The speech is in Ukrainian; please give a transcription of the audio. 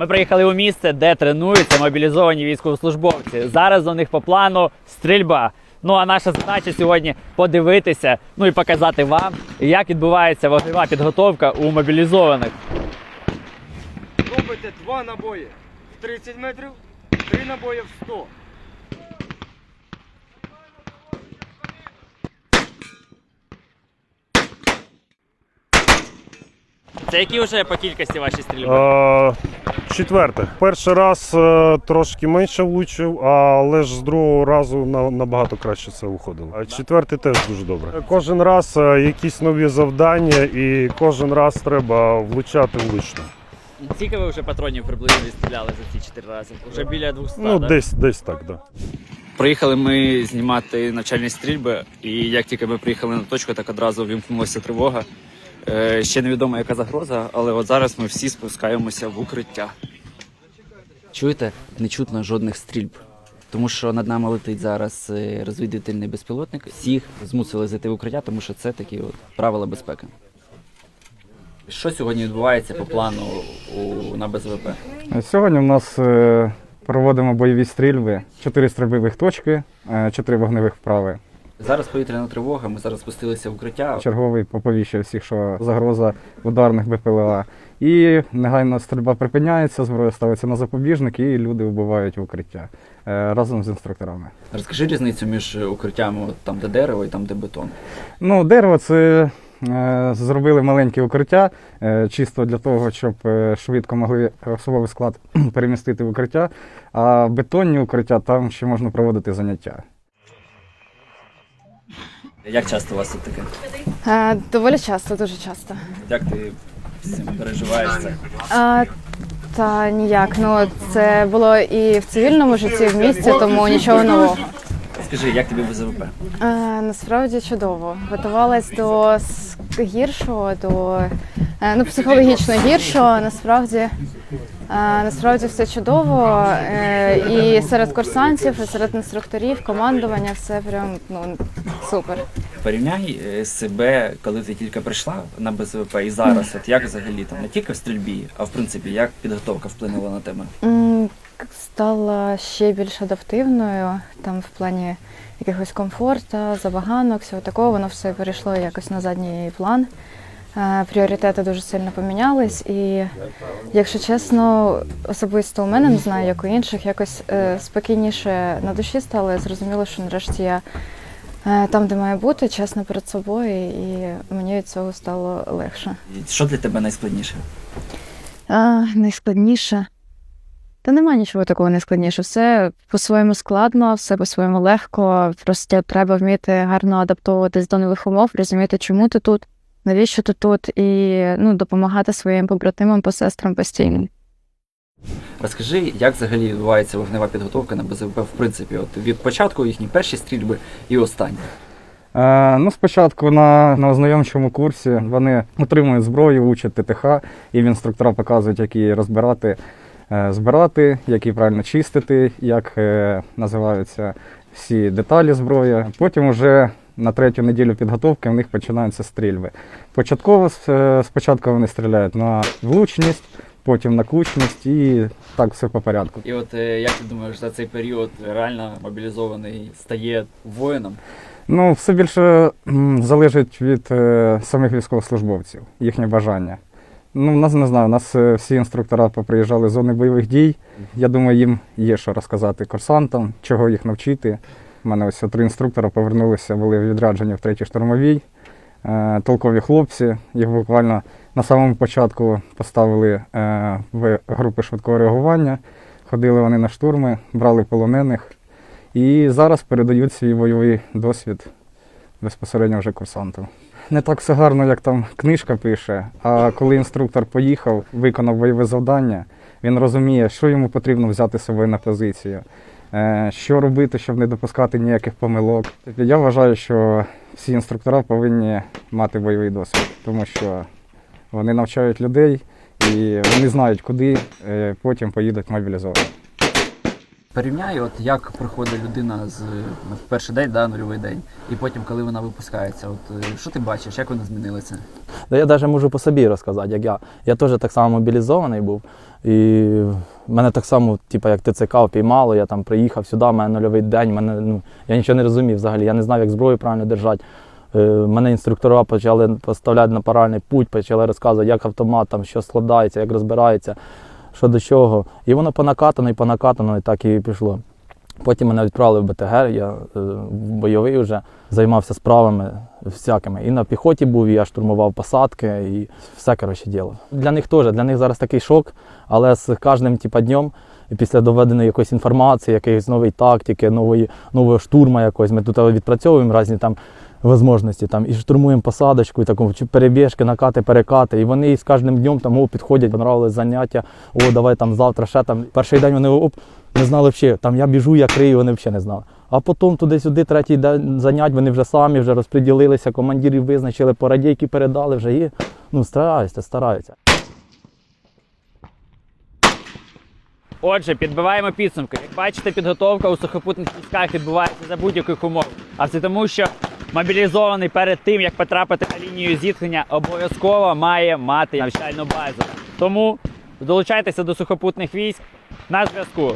Ми приїхали у місце, де тренуються мобілізовані військовослужбовці. Зараз у них по плану стрільба. Ну а наша задача сьогодні подивитися, ну і показати вам, як відбувається вогнева підготовка у мобілізованих. Робите два набої в 30 метрів, три набої в 100. Це які вже по кількості ваші стрільби? Четверте. Перший раз е, трошки менше влучив, але ж з другого разу на- набагато краще це виходило. А четвертий теж дуже добре. Кожен раз е, якісь нові завдання, і кожен раз треба влучати влучно. Скільки ви вже патронів приблизно відстріляли за ці 4 рази? Вже біля 200, Ну, да? десь, десь так, да. Приїхали ми знімати навчальні стрільби, і як тільки ми приїхали на точку, так одразу вімкнулася тривога. Е, ще невідомо, яка загроза, але от зараз ми всі спускаємося в укриття. Чуєте, не чутно жодних стрільб. Тому що над нами летить зараз е, розвідувальний безпілотник. Всіх змусили зайти в укриття, тому що це такі от правила безпеки. Що сьогодні відбувається по плану у, на БЗВП? Сьогодні у нас е, проводимо бойові стрільби, чотири стрільбових точки, е, чотири вогневих вправи. Зараз повітряна тривога, ми зараз спустилися в укриття. Черговий поповіщує всіх, що загроза ударних БПЛА. І негайно стрільба припиняється, зброя ставиться на запобіжник, і люди вбивають в укриття е, разом з інструкторами. Розкажи різницю між укриттями, от там, де дерево і там, де бетон. Ну, дерево це е, зробили маленьке укриття, е, чисто для того, щоб швидко могли особовий склад перемістити в укриття. А бетонні укриття там ще можна проводити заняття. Як часто у вас тут таке? А, Доволі часто, дуже часто. Як ти з цим переживаєш це? А, та ніяк. Ну це було і в цивільному житті, в місті, тому нічого нового. Скажи, як тобі БЗВП? А, насправді чудово. Готувалась до с- гіршого, до е, ну, психологічно гіршого. Насправді, е, насправді все чудово. Е, і серед курсантів, і серед інструкторів, командування, все прям ну супер. Порівняй е, себе, коли ти тільки прийшла на БЗВП і зараз, от як взагалі там не тільки в стрільбі, а в принципі, як підготовка вплинула на тебе? Стала ще більш адаптивною, там в плані якихось комфорту, забаганок, всього такого, воно все перейшло якось на задній план. Е, Пріоритети дуже сильно помінялись, і, якщо чесно, особисто у мене не знаю, як у інших, якось е, спокійніше на душі стало. Я зрозуміла, що нарешті я е, там, де маю бути, чесно перед собою, і мені від цього стало легше. Що для тебе найскладніше? А, найскладніше. Та нема нічого такого найскладніше. Все по-своєму складно, все по-своєму легко. Просто треба вміти гарно адаптовуватись до нових умов, розуміти, чому ти тут, навіщо ти тут, і ну, допомагати своїм побратимам, посестрам постійно. Розкажи, як взагалі відбувається вогнева підготовка на БЗВП, в принципі, от від початку їхні перші стрільби і останні. Е, ну, спочатку на, на ознайомчому курсі вони отримують зброю, учать ТТХ, і інструктора показують, як її розбирати, е, збирати, як її правильно чистити, як е, називаються всі деталі зброї. Потім вже на третю неділю підготовки в них починаються стрільби. Початково е, спочатку вони стріляють на влучність, потім на кучність і так все по порядку. І от е, як ти думаєш, за цей період реально мобілізований стає воїном? Ну, все більше залежить від е, самих військовослужбовців, їхнє бажання. Ну, нас не знаю, у нас всі інструктора поприїжджали з зони бойових дій. Я думаю, їм є що розказати курсантам, чого їх навчити. У мене ось три інструктора повернулися, були відряджені в третій штурмовій. Е, толкові хлопці. Їх буквально на самому початку поставили е, в групи швидкого реагування. Ходили вони на штурми, брали полонених. І зараз передають свій бойовий досвід безпосередньо вже курсанту. Не так все гарно, як там книжка пише. А коли інструктор поїхав, виконав бойове завдання, він розуміє, що йому потрібно взяти з собою на позицію, що робити, щоб не допускати ніяких помилок. Я вважаю, що всі інструктора повинні мати бойовий досвід, тому що вони навчають людей і вони знають, куди е, потім поїдуть мобілізовані. Порівняй, от як проходить людина з ну, в перший день, да, нульовий день, і потім, коли вона випускається, от е, що ти бачиш, як вона змінилася? Да я навіть можу по собі розказати, як я. Я теж так само мобілізований був. І мене так само, типу, як ТЦК піймало, я там приїхав сюди, в мене нульовий день, мене, ну, я нічого не розумів взагалі, я не знав, як зброю правильно держати. Е, мене інструктора почали поставляти на паральний путь, почали розказувати, як автомат, там, що складається, як розбирається, що до чого. І воно по накатано і по накатано, і так і пішло. Потім мене відправили в БТГ, я е, бойовий вже займався справами всякими. І на піхоті був, я штурмував посадки, і все коротше діло. Для них теж, для них зараз такий шок, але з кожним типа, днем, після доведеної якоїсь інформації, якоїсь нової тактики, нової, нового штурму якогось, ми тут відпрацьовуємо різні там можливості, там, і штурмуємо посадочку, і таку чи перебіжки, накати, перекати. І вони з кожним днем там о, підходять, понравились заняття, о, давай там завтра ще там. Перший день вони оп, не знали взагалі, там я біжу, я крию, вони взагалі не знали. А потім туди-сюди, третій день занять, вони вже самі вже розподілилися, командирів визначили, по радійки передали вже і ну, стараються, стараються. Отже, підбиваємо підсумки. Як бачите, підготовка у сухопутних військах відбувається за будь-яких умов. А це тому, що мобілізований перед тим, як потрапити на лінію зіткнення, обов'язково має мати навчальну базу. Тому долучайтеся до сухопутних військ на зв'язку.